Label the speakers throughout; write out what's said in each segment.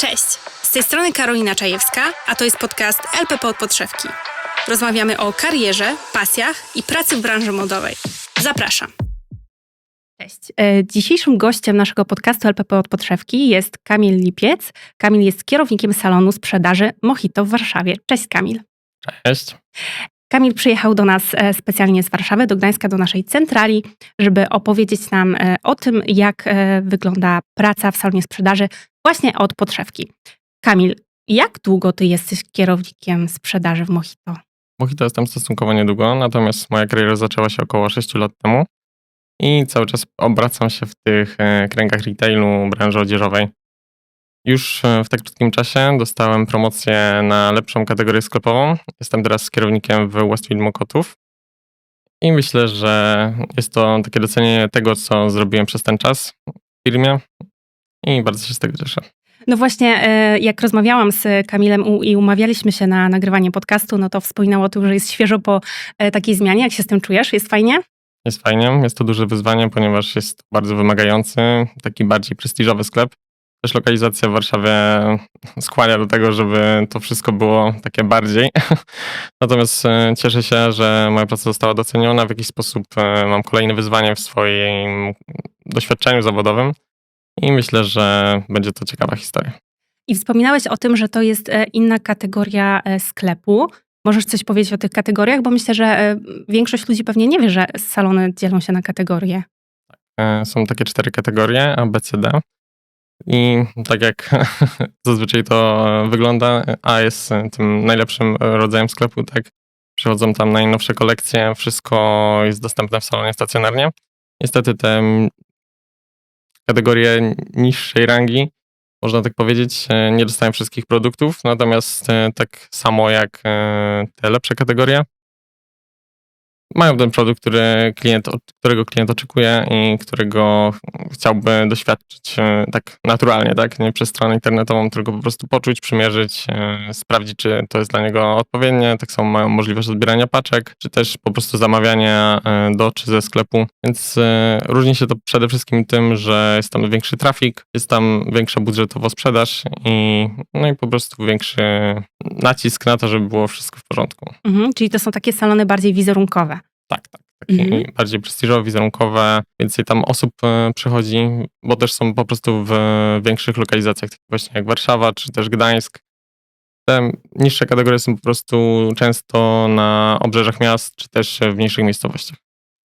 Speaker 1: Cześć, z tej strony Karolina Czajewska, a to jest podcast LPP od podszewki. Rozmawiamy o karierze, pasjach i pracy w branży modowej. Zapraszam. Cześć. E, Dzisiejszym gościem naszego podcastu LPP od podszewki jest Kamil Lipiec. Kamil jest kierownikiem salonu sprzedaży Mojito w Warszawie. Cześć Kamil.
Speaker 2: Cześć.
Speaker 1: Kamil przyjechał do nas e, specjalnie z Warszawy, do Gdańska, do naszej centrali, żeby opowiedzieć nam e, o tym, jak wygląda praca w salonie sprzedaży właśnie od podszewki. Kamil, jak długo ty jesteś kierownikiem sprzedaży w Mojito?
Speaker 2: Mojito jestem stosunkowo niedługo, natomiast moja kariera zaczęła się około 6 lat temu i cały czas obracam się w tych e, kręgach retailu, branży odzieżowej. Już e, w tak krótkim czasie dostałem promocję na lepszą kategorię sklepową. Jestem teraz kierownikiem w Westfield Mokotów i myślę, że jest to takie docenienie tego, co zrobiłem przez ten czas w firmie i bardzo się z tego cieszę.
Speaker 1: No właśnie, e, jak rozmawiałam z Kamilem i umawialiśmy się na nagrywanie podcastu, no to wspominał o tym, że jest świeżo po e, takiej zmianie. Jak się z tym czujesz? Jest fajnie?
Speaker 2: Jest fajnie, jest to duże wyzwanie, ponieważ jest bardzo wymagający, taki bardziej prestiżowy sklep. Też lokalizacja w Warszawie skłania do tego, żeby to wszystko było takie bardziej. Natomiast e, cieszę się, że moja praca została doceniona. W jakiś sposób mam kolejne wyzwanie w swoim doświadczeniu zawodowym i myślę, że będzie to ciekawa historia.
Speaker 1: I wspominałeś o tym, że to jest e, inna kategoria e, sklepu. Możesz coś powiedzieć o tych kategoriach? Bo myślę, że e, większość ludzi pewnie nie wie, że salony dzielą się na kategorie.
Speaker 2: Są takie cztery kategorie A, B, C, D. I tak jak zazwyczaj to wygląda, A jest tym najlepszym rodzajem sklepu, tak? Przychodzą tam najnowsze kolekcje, wszystko jest dostępne w salonie stacjonarnie. Niestety te kategorie niższej rangi, można tak powiedzieć, e, nie dostają wszystkich produktów, natomiast e, tak samo jak e, te lepsze kategorie, mają ten produkt, który klient, którego klient oczekuje i którego chciałby doświadczyć e, tak naturalnie, tak? Nie przez stronę internetową, tylko po prostu poczuć, przymierzyć, e, sprawdzić, czy to jest dla niego odpowiednie. Tak samo mają możliwość odbierania paczek, czy też po prostu zamawiania e, do czy ze sklepu. Więc różni się to przede wszystkim tym, że jest tam większy trafik, jest tam większa budżetowo sprzedaż i, no i po prostu większy nacisk na to, żeby było wszystko w porządku.
Speaker 1: Mhm, czyli to są takie salony bardziej wizerunkowe.
Speaker 2: Tak, tak. Takie
Speaker 1: Mhm.
Speaker 2: bardziej prestiżowe, wizerunkowe, więcej tam osób e, przychodzi, bo też są po prostu w większych lokalizacjach, takich właśnie jak Warszawa czy też Gdańsk. Te niższe kategorie są po prostu często na obrzeżach miast, czy też w mniejszych miejscowościach.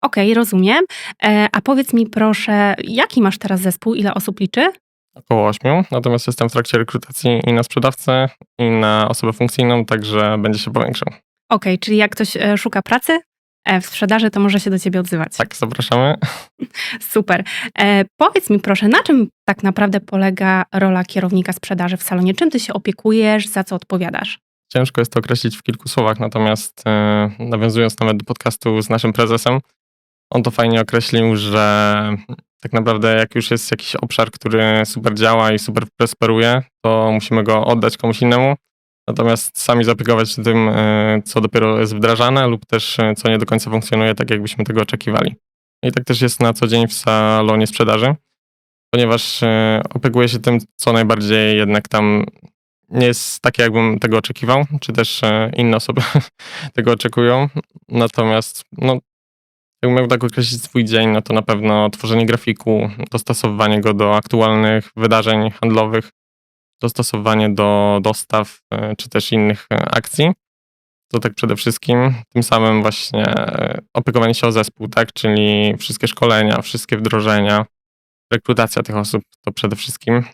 Speaker 1: Okej, rozumiem. E, a powiedz mi proszę, jaki masz teraz zespół? Ile osób liczy?
Speaker 2: Około ośmiu, natomiast jestem w trakcie rekrutacji i na sprzedawcę, i na osobę funkcyjną, także będzie się powiększał.
Speaker 1: Okej, czyli jak ktoś e, szuka pracy w sprzedaży, to może się do ciebie odzywać.
Speaker 2: Tak, zapraszamy.
Speaker 1: Super. E, powiedz mi proszę, na czym tak naprawdę polega rola kierownika sprzedaży w salonie? Czym ty się opiekujesz, za co odpowiadasz?
Speaker 2: Ciężko jest to określić w kilku słowach, natomiast e, nawiązując nawet do podcastu z naszym prezesem, on to fajnie określił, że tak naprawdę jak już jest jakiś obszar, który super działa i super prosperuje, to musimy go oddać komuś innemu. Natomiast sami zaopiekować się tym, e, co dopiero jest wdrażane lub też e, co nie do końca funkcjonuje tak, jakbyśmy tego oczekiwali. I tak też jest na co dzień w salonie sprzedaży, ponieważ e, opiekuję się tym, co najbardziej jednak tam nie jest takie, jakbym tego oczekiwał, czy też inne osoby tego oczekują. Natomiast, no, jakbym miał tak określić swój dzień, no to na pewno tworzenie grafiku, dostosowywanie go do aktualnych wydarzeń handlowych, dostosowanie do dostaw, e, czy też innych e, akcji. To tak przede wszystkim. Tym samym właśnie e, opiekowanie się o zespół, tak? Czyli wszystkie szkolenia, wszystkie wdrożenia, rekrutacja tych osób to przede wszystkim.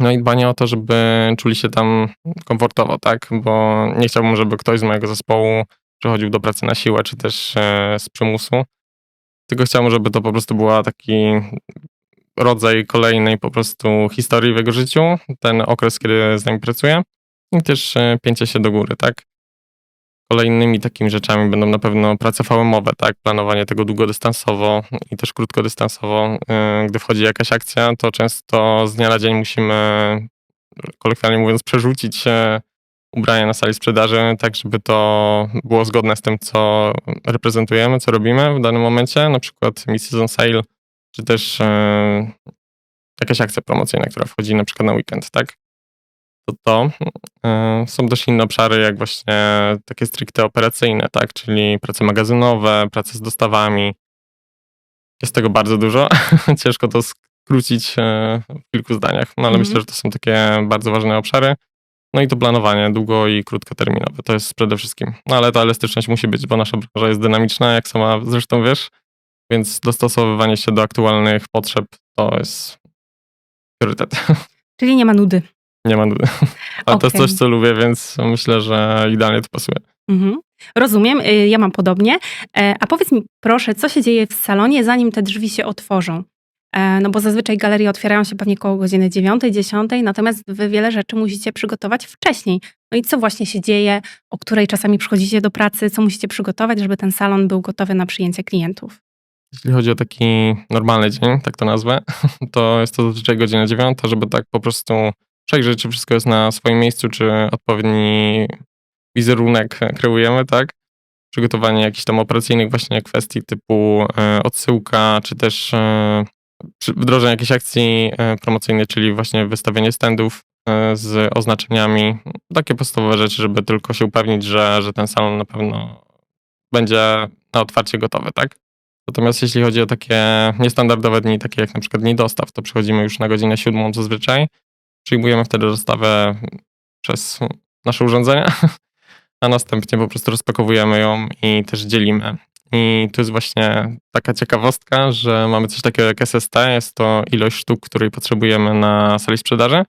Speaker 2: No i dbanie o to, żeby czuli się tam komfortowo, tak? Bo nie chciałbym, żeby ktoś z mojego zespołu przychodził do pracy na siłę, czy też z przymusu. Tylko chciałbym, żeby to po prostu była taki rodzaj kolejnej po prostu historii w jego życiu, ten okres, kiedy z nami pracuje i też e, pięcie się do góry, tak? Kolejnymi takimi rzeczami będą na pewno prace VMowe, tak? Planowanie tego długodystansowo i też krótkodystansowo. E, Gdy wchodzi jakaś akcja, to często z dnia na dzień musimy, kolokwialnie mówiąc, przerzucić się ubrania na sali sprzedaży, tak żeby to było zgodne z tym, co reprezentujemy, co robimy w danym momencie, na przykład mid-season sale, czy też e, jakaś akcja promocyjna, która wchodzi na przykład na weekend, tak? to to. E, Są też inne obszary, jak właśnie takie stricte operacyjne, tak? Czyli prace magazynowe, prace z dostawami. Jest tego bardzo dużo. Ciężko to skrócić e, w kilku zdaniach, no ale
Speaker 1: Mhm.
Speaker 2: myślę, że to są takie bardzo ważne obszary. No i to planowanie długo i krótkoterminowe, to jest przede wszystkim. No ale ta elastyczność musi być, bo nasza branża jest dynamiczna, jak sama zresztą wiesz, więc dostosowywanie się do aktualnych potrzeb to jest priorytet.
Speaker 1: Czyli nie ma nudy.
Speaker 2: Nie ma nudy. Ale to jest coś, co lubię, więc myślę, że idealnie to pasuje.
Speaker 1: Mhm. Rozumiem, y, ja mam podobnie. E, A powiedz mi proszę, co się dzieje w salonie, zanim te drzwi się otworzą? E, No bo zazwyczaj galerie otwierają się pewnie koło godziny 9, 10, natomiast wy wiele rzeczy musicie przygotować wcześniej. No i co właśnie się dzieje, o której czasami przychodzicie do pracy, co musicie przygotować, żeby ten salon był gotowy na przyjęcie klientów?
Speaker 2: Jeśli chodzi o taki normalny dzień, tak to nazwę, to jest to zazwyczaj godzina dziewiąta, żeby tak po prostu przejrzeć, czy wszystko jest na swoim miejscu, czy odpowiedni wizerunek kreujemy, tak? Przygotowanie jakichś tam operacyjnych właśnie kwestii typu e, odsyłka, czy też e, wdrożenie jakiejś akcji e, promocyjnej, czyli właśnie wystawienie standów z oznaczeniami. Takie podstawowe rzeczy, żeby tylko się upewnić, że, że ten salon na pewno będzie na otwarcie gotowy, tak? Natomiast jeśli chodzi o takie niestandardowe dni, takie jak na przykład dni dostaw, to przychodzimy już na godzinę siódmą zazwyczaj. Przyjmujemy wtedy dostawę przez nasze urządzenia, a następnie po prostu rozpakowujemy ją i też dzielimy. I tu jest właśnie taka ciekawostka, że mamy coś takiego jak SST, jest to ilość sztuk, której potrzebujemy na sali sprzedaży.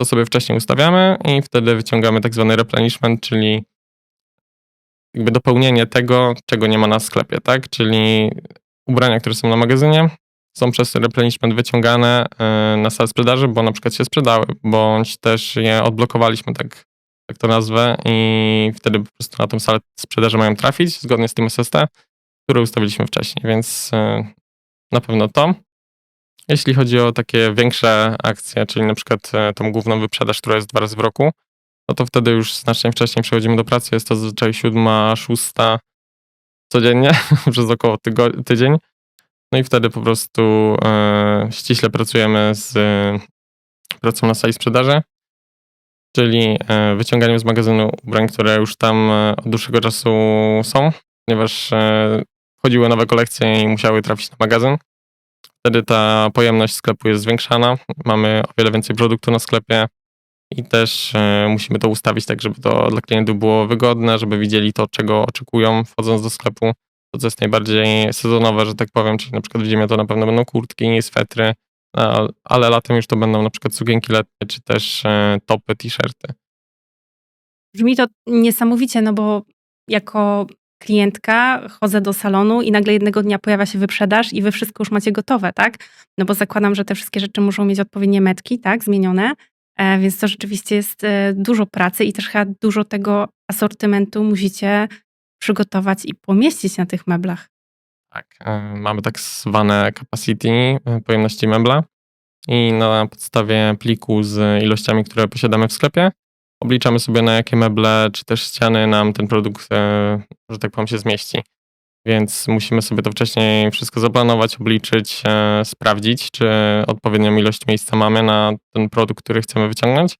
Speaker 2: To sobie wcześniej ustawiamy i wtedy wyciągamy tak zwany replenishment, czyli jakby dopełnienie tego, czego nie ma na sklepie, tak? Czyli ubrania, które są na magazynie, są przez replenishment wyciągane e, na salę sprzedaży, bo na przykład się sprzedały, bądź też je odblokowaliśmy, tak, tak to nazwę, i wtedy po prostu na tą salę sprzedaży mają trafić, zgodnie z tym SST, które ustawiliśmy wcześniej, więc e, na pewno to. Jeśli chodzi o takie większe akcje, czyli na przykład e, tą główną wyprzedaż, która jest dwa razy w roku, no to wtedy już znacznie wcześniej przechodzimy do pracy. Jest to zazwyczaj siódma, szósta codziennie, przez około tydzień. No i wtedy po prostu e, ściśle pracujemy z e, pracą na sali sprzedaży, czyli e, wyciąganiem z magazynu ubrań, które już tam e, od dłuższego czasu są, ponieważ e, wchodziły nowe kolekcje i musiały trafić na magazyn. Wtedy ta pojemność sklepu jest zwiększana, mamy o wiele więcej produktu na sklepie i też e, musimy to ustawić tak, żeby to dla klientów było wygodne, żeby widzieli to, czego oczekują wchodząc do sklepu. To, co jest najbardziej sezonowe, że tak powiem, czyli na przykład w zimie to na pewno będą kurtki, swetry, ale latem już to będą na przykład sukienki letnie, czy też e, topy, t-shirty.
Speaker 1: Brzmi to niesamowicie, no bo jako klientka chodzę do salonu i nagle jednego dnia pojawia się wyprzedaż i wy wszystko już macie gotowe, tak? No bo zakładam, że te wszystkie rzeczy muszą mieć odpowiednie metki, tak? Zmienione. E, więc to rzeczywiście jest e, dużo pracy i też chyba dużo tego asortymentu musicie przygotować i pomieścić na tych meblach.
Speaker 2: Tak, e, mamy tak zwane capacity pojemności mebla i na podstawie pliku z ilościami, które posiadamy w sklepie, obliczamy sobie na jakie meble czy też ściany nam ten produkt, że tak powiem, się zmieści. Więc musimy sobie to wcześniej wszystko zaplanować, obliczyć, e, sprawdzić, czy odpowiednią ilość miejsca mamy na ten produkt, który chcemy wyciągnąć.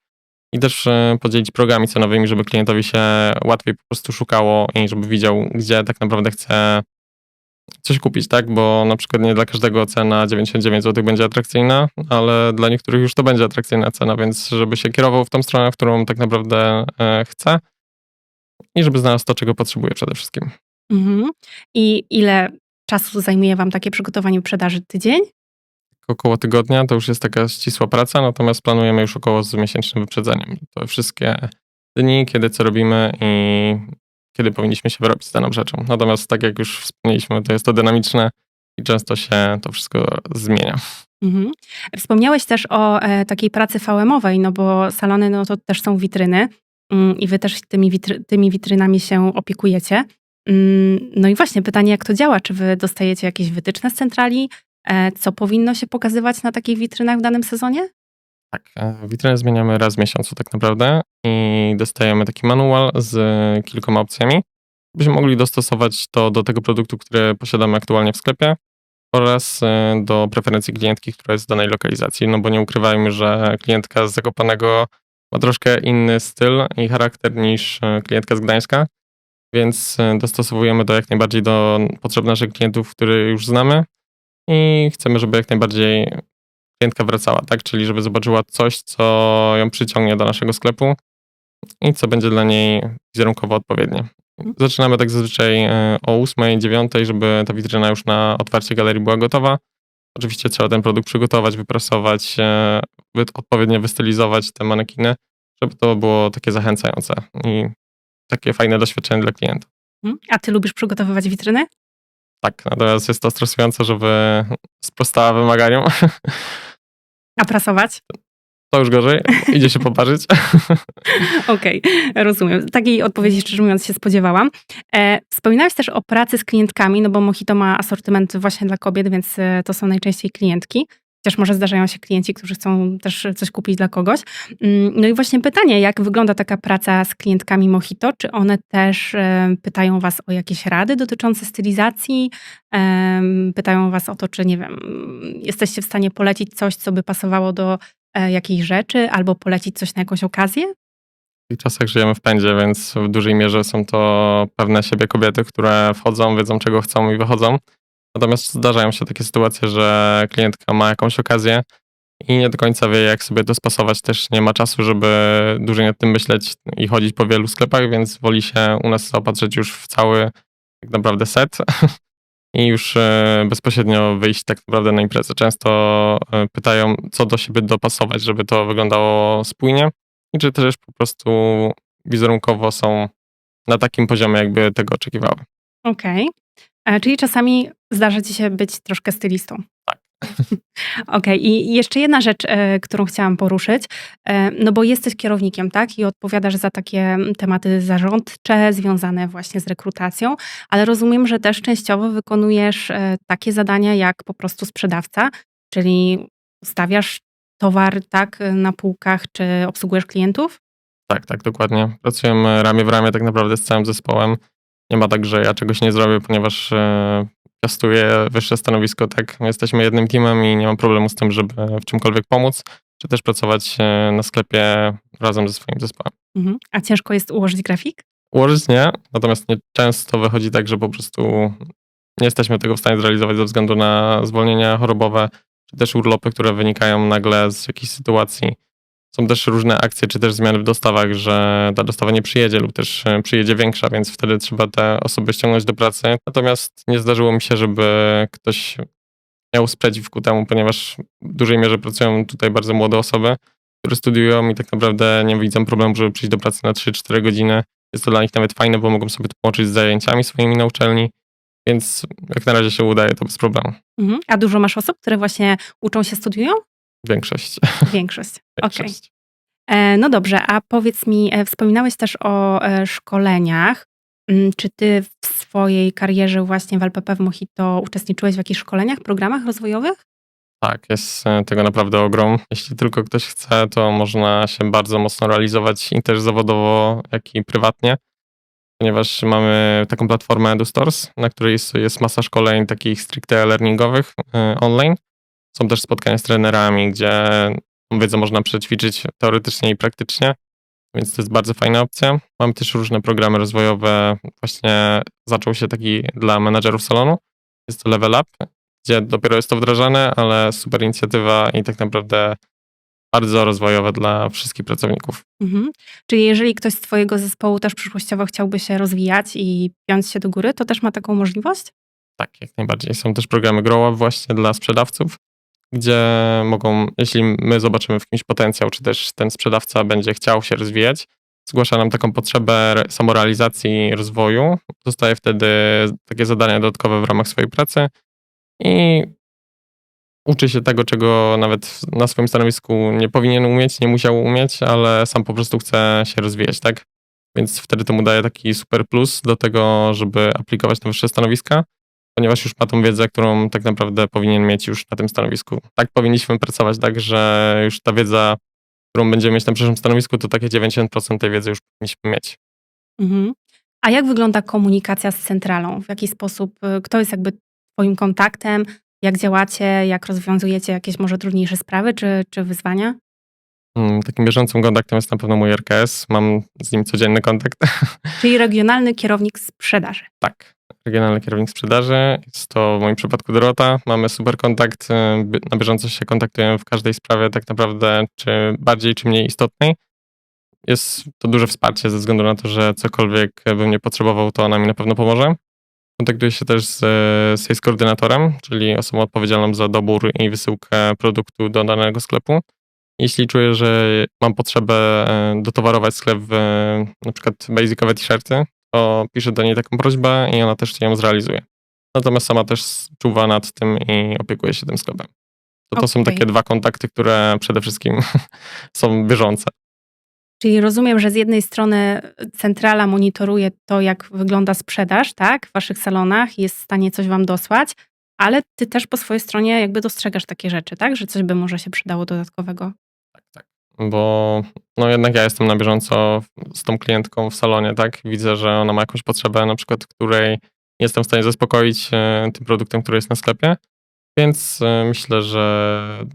Speaker 2: I też e, podzielić progami cenowymi, żeby klientowi się łatwiej po prostu szukało i żeby widział, gdzie tak naprawdę chce coś kupić, tak? Bo na przykład nie dla każdego cena 99 zł będzie atrakcyjna, ale dla niektórych już to będzie atrakcyjna cena, więc żeby się kierował w tą stronę, w którą tak naprawdę e, chce i żeby znalazł to, czego potrzebuje przede wszystkim.
Speaker 1: Mhm. I ile czasu zajmuje wam takie przygotowanie wyprzedaży? Tydzień?
Speaker 2: Około tygodnia to już jest taka ścisła praca, natomiast planujemy już około z miesięcznym wyprzedzeniem. To wszystkie dni, kiedy co robimy i kiedy powinniśmy się wyrobić z daną rzeczą. Natomiast tak jak już wspomnieliśmy, to jest to dynamiczne i często się to wszystko zmienia.
Speaker 1: Mhm. Wspomniałeś też o e, takiej pracy VM-owej, no bo salony no to też są witryny mm, i wy też tymi, witry, tymi witrynami się opiekujecie. Mm, No i właśnie pytanie, jak to działa? Czy wy dostajecie jakieś wytyczne z centrali? E, Co powinno się pokazywać na takich witrynach w danym sezonie?
Speaker 2: Tak, e, witrynę zmieniamy raz w miesiącu tak naprawdę i dostajemy taki manual z kilkoma opcjami, byśmy mogli dostosować to do tego produktu, który posiadamy aktualnie w sklepie oraz e, do preferencji klientki, która jest w danej lokalizacji, no bo nie ukrywajmy, że klientka z Zakopanego ma troszkę inny styl i charakter niż klientka z Gdańska, więc e, dostosowujemy to jak najbardziej do potrzeb naszych klientów, które już znamy i chcemy, żeby jak najbardziej klientka wracała, tak? Czyli żeby zobaczyła coś, co ją przyciągnie do naszego sklepu i co będzie dla niej wizerunkowo odpowiednie. Zaczynamy tak zazwyczaj e, o 8, 9, żeby ta witryna już na otwarcie galerii była gotowa. Oczywiście trzeba ten produkt przygotować, wyprasować, e, odpowiednio wystylizować te manekiny, żeby to było takie zachęcające i takie fajne doświadczenie dla klienta.
Speaker 1: Mhm. A ty lubisz przygotowywać witryny?
Speaker 2: Tak, natomiast jest to stresujące, żeby sprostała wymaganiom.
Speaker 1: A prasować?
Speaker 2: To już gorzej, idzie się poparzyć.
Speaker 1: Okej, rozumiem. Takiej odpowiedzi szczerze mówiąc się spodziewałam. E, wspominałeś też o pracy z klientkami, no bo Mojito ma asortyment właśnie dla kobiet, więc e, to są najczęściej klientki. Chociaż może zdarzają się klienci, którzy chcą też coś kupić dla kogoś. Mm, No i właśnie pytanie, jak wygląda taka praca z klientkami Mojito? Czy one też e, pytają was o jakieś rady dotyczące stylizacji? Pytają was o to, czy nie wiem, jesteście w stanie polecić coś, co by pasowało do e, jakiejś rzeczy, albo polecić coś na jakąś okazję?
Speaker 2: W czasach żyjemy w pędzie, więc w dużej mierze są to pewne siebie kobiety, które wchodzą, wiedzą czego chcą i wychodzą. Natomiast zdarzają się takie sytuacje, że klientka ma jakąś okazję i nie do końca wie, jak sobie to spasować. Też nie ma czasu, żeby dłużej nad tym myśleć i chodzić po wielu sklepach, więc woli się u nas zaopatrzyć już w cały tak naprawdę set i już e, bezpośrednio wyjść tak naprawdę na imprezę. Często e, pytają, co do siebie dopasować, żeby to wyglądało spójnie i czy też po prostu wizerunkowo są na takim poziomie, jakby tego oczekiwały.
Speaker 1: Okej. E, Czyli czasami zdarza ci się być troszkę stylistą.
Speaker 2: Tak.
Speaker 1: Okej, i jeszcze jedna rzecz, e, którą chciałam poruszyć, e, no bo jesteś kierownikiem, tak? I odpowiadasz za takie tematy zarządcze, związane właśnie z rekrutacją, ale rozumiem, że też częściowo wykonujesz e, takie zadania jak po prostu sprzedawca, czyli ustawiasz towar, tak, na półkach, czy obsługujesz klientów?
Speaker 2: Tak, tak, dokładnie. Pracujemy ramię w ramię tak naprawdę z całym zespołem. Nie ma tak, że ja czegoś nie zrobię, ponieważ e, piastuję wyższe stanowisko, tak. My jesteśmy jednym teamem i nie mam problemu z tym, żeby w czymkolwiek pomóc, czy też pracować e, na sklepie razem ze swoim zespołem.
Speaker 1: Mhm. A ciężko jest ułożyć grafik?
Speaker 2: Ułożyć nie, natomiast nie często wychodzi tak, że po prostu nie jesteśmy tego w stanie zrealizować ze względu na zwolnienia chorobowe, czy też urlopy, które wynikają nagle z jakiejś sytuacji. Są też różne akcje, czy też zmiany w dostawach, że ta dostawa nie przyjedzie lub też e, przyjedzie większa, więc wtedy trzeba te osoby ściągnąć do pracy. Natomiast nie zdarzyło mi się, żeby ktoś miał sprzeciw ku temu, ponieważ w dużej mierze pracują tutaj bardzo młode osoby, które studiują i tak naprawdę nie widzą problemu, żeby przyjść do pracy na 3-4 godziny. Jest to dla nich nawet fajne, bo mogą sobie to połączyć z zajęciami swoimi na uczelni, więc jak na razie się udaje to bez problemu.
Speaker 1: Mhm. A dużo masz osób, które właśnie uczą się, studiują?
Speaker 2: Większość.
Speaker 1: Większość.
Speaker 2: Większość.
Speaker 1: E, No dobrze, a powiedz mi, e, wspominałeś też o e, szkoleniach. Mm, Czy ty w swojej karierze właśnie w LPP w Mojito uczestniczyłeś w jakichś szkoleniach, programach rozwojowych?
Speaker 2: Tak, jest tego naprawdę ogrom. Jeśli tylko ktoś chce, to można się bardzo mocno realizować i też zawodowo, jak i prywatnie, ponieważ mamy taką platformę EduStores, na której jest, jest masa szkoleń takich stricte learningowych online. Są też spotkania z trenerami, gdzie wiedzę można przećwiczyć teoretycznie i praktycznie, więc to jest bardzo fajna opcja. Mamy też różne programy rozwojowe. Właśnie zaczął się taki dla menadżerów salonu. Jest to Level Up, gdzie dopiero jest to wdrażane, ale super inicjatywa i tak naprawdę bardzo rozwojowe dla wszystkich pracowników.
Speaker 1: Mhm. Czyli jeżeli ktoś z twojego zespołu też przyszłościowo chciałby się rozwijać i piąć się do góry, to też ma taką możliwość?
Speaker 2: Tak, jak najbardziej. Są też programy Grow Up właśnie dla sprzedawców, gdzie mogą, jeśli my zobaczymy w kimś potencjał, czy też ten sprzedawca będzie chciał się rozwijać, zgłasza nam taką potrzebę re- samorealizacji rozwoju, dostaje wtedy takie zadania dodatkowe w ramach swojej pracy i uczy się tego, czego nawet na swoim stanowisku nie powinien umieć, nie musiał umieć, ale sam po prostu chce się rozwijać, tak? Więc wtedy to mu daje taki super plus do tego, żeby aplikować na wyższe stanowiska, ponieważ już ma tą wiedzę, którą tak naprawdę powinien mieć już na tym stanowisku. Tak powinniśmy pracować, tak, że już ta wiedza, którą będziemy mieć na przyszłym stanowisku, to takie 90% tej wiedzy już powinniśmy mieć.
Speaker 1: Mhm. A jak wygląda komunikacja z centralą? W jaki sposób, y, kto jest jakby twoim kontaktem? Jak działacie? Jak rozwiązujecie jakieś może trudniejsze sprawy czy, czy wyzwania?
Speaker 2: Mm, Takim bieżącym kontaktem jest na pewno mój RKS. Mam z nim codzienny kontakt.
Speaker 1: Czyli regionalny kierownik sprzedaży.
Speaker 2: tak, regionalny kierownik sprzedaży. Jest to w moim przypadku Dorota. Mamy super kontakt. y, Na bieżąco się kontaktujemy w każdej sprawie, tak naprawdę, czy bardziej, czy mniej istotnej. Jest to duże wsparcie ze względu na to, że cokolwiek bym nie potrzebował, to ona mi na pewno pomoże. Kontaktuję się też z sales koordynatorem, czyli osobą odpowiedzialną za dobór i wysyłkę produktu do danego sklepu. Jeśli czuję, że mam potrzebę e, dotowarować sklep w na przykład basicowe t-shirty, to piszę do niej taką prośbę i ona też ją zrealizuje. Natomiast sama też czuwa nad tym i opiekuje się tym sklepem. To, to są
Speaker 1: Okej.
Speaker 2: takie dwa kontakty, które przede wszystkim są bieżące.
Speaker 1: Czyli rozumiem, że z jednej strony centrala monitoruje to, jak wygląda sprzedaż, tak, w waszych salonach, jest w stanie coś wam dosłać, ale ty też po swojej stronie jakby dostrzegasz takie rzeczy, tak, że coś by może się przydało dodatkowego.
Speaker 2: Bo no jednak ja jestem na bieżąco z tą klientką w salonie, tak? Widzę, że ona ma jakąś potrzebę, na przykład, której nie jestem w stanie zaspokoić e, tym produktem, który jest na sklepie. Więc e, myślę, że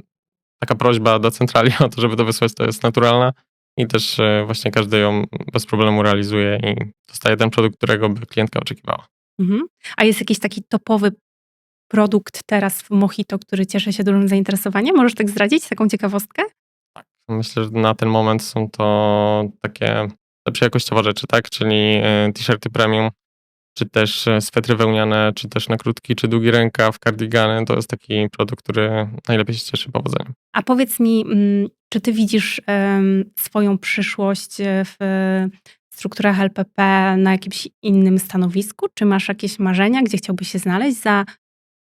Speaker 2: taka prośba do centrali o to, żeby to wysłać, to jest naturalna. I też e, właśnie każdy ją bez problemu realizuje i dostaje ten produkt, którego by klientka oczekiwała.
Speaker 1: Mhm. A jest jakiś taki topowy produkt teraz w Mojito, który cieszy się dużym zainteresowaniem? Możesz tak zdradzić, taką ciekawostkę?
Speaker 2: Myślę, że na ten moment są to takie lepsze jakościowo rzeczy, tak? Czyli e, t-shirty premium, czy też e, swetry wełniane, czy też na krótki, czy długi rękaw, kardigany. To jest taki produkt, który najlepiej się cieszy powodzeniem.
Speaker 1: A powiedz mi, mm, czy ty widzisz swoją przyszłość e, w strukturach LPP na jakimś innym stanowisku? Czy masz jakieś marzenia, gdzie chciałbyś się znaleźć za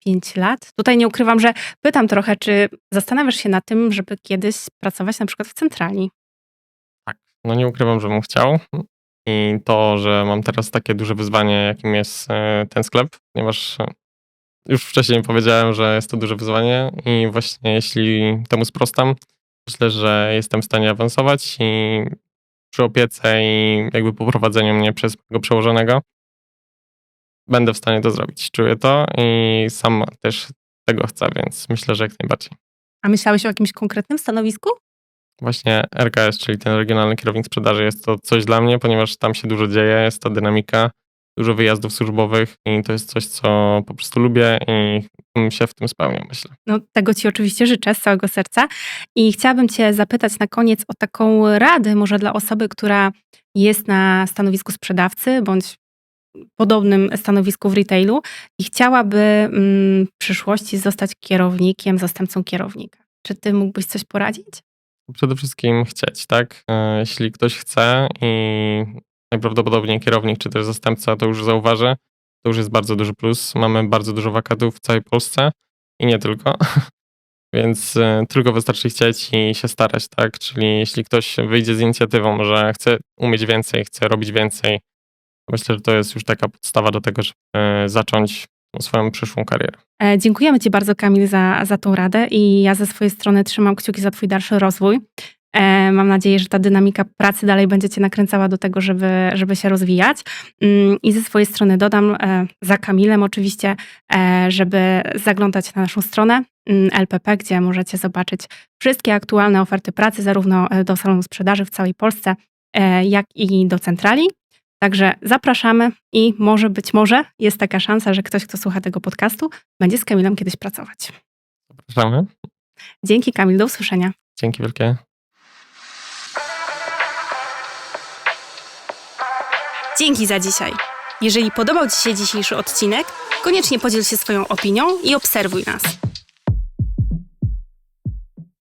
Speaker 1: pięć lat? Tutaj nie ukrywam, że pytam trochę, czy zastanawiasz się na tym, żeby kiedyś pracować na przykład w centrali?
Speaker 2: Tak, no nie ukrywam, że bym chciał. I to, że mam teraz takie duże wyzwanie, jakim jest e, ten sklep, ponieważ e, już wcześniej powiedziałem, że jest to duże wyzwanie i właśnie jeśli temu sprostam, myślę, że jestem w stanie awansować i przy opiece i jakby poprowadzeniu mnie przez mojego przełożonego będę w stanie to zrobić. Czuję to i sam też tego chcę, więc myślę, że jak najbardziej.
Speaker 1: A myślałeś o jakimś konkretnym stanowisku?
Speaker 2: Właśnie RKS, czyli ten regionalny kierownik sprzedaży, jest to coś dla mnie, ponieważ tam się dużo dzieje, jest ta dynamika, dużo wyjazdów służbowych i to jest coś, co po prostu lubię i się w tym spełniał, myślę.
Speaker 1: No, tego Ci oczywiście życzę z całego serca. I chciałabym Cię zapytać na koniec o taką radę, może dla osoby, która jest na stanowisku sprzedawcy bądź podobnym stanowisku w retailu i chciałaby mm, w przyszłości zostać kierownikiem, zastępcą kierownika. Czy Ty mógłbyś coś poradzić?
Speaker 2: Przede wszystkim chcieć, tak? E, Jeśli ktoś chce i najprawdopodobniej kierownik czy też zastępca to już zauważy, to już jest bardzo duży plus. Mamy bardzo dużo wakatów w całej Polsce i nie tylko. Więc e, tylko wystarczy chcieć i się starać, tak? Czyli jeśli ktoś wyjdzie z inicjatywą, że chce umieć więcej, chce robić więcej, myślę, że to jest już taka podstawa do tego, żeby e, zacząć swoją przyszłą karierę.
Speaker 1: E, Dziękujemy Ci bardzo, Kamil, za, za tą radę i ja ze swojej strony trzymam kciuki za Twój dalszy rozwój. E, Mam nadzieję, że ta dynamika pracy dalej będzie Cię nakręcała do tego, żeby, żeby się rozwijać. Mm, I ze swojej strony dodam, za Kamilem oczywiście, żeby zaglądać na naszą stronę mm, LPP, gdzie możecie zobaczyć wszystkie aktualne oferty pracy, zarówno do salonu sprzedaży w całej Polsce, jak i do centrali. Także zapraszamy i może być może jest taka szansa, że ktoś, kto słucha tego podcastu, będzie z Kamilem kiedyś pracować.
Speaker 2: Zapraszamy.
Speaker 1: Dzięki Kamil, do usłyszenia.
Speaker 2: Dzięki wielkie.
Speaker 1: Dzięki za dzisiaj. Jeżeli podobał Ci się dzisiejszy odcinek, koniecznie podziel się swoją opinią i obserwuj nas.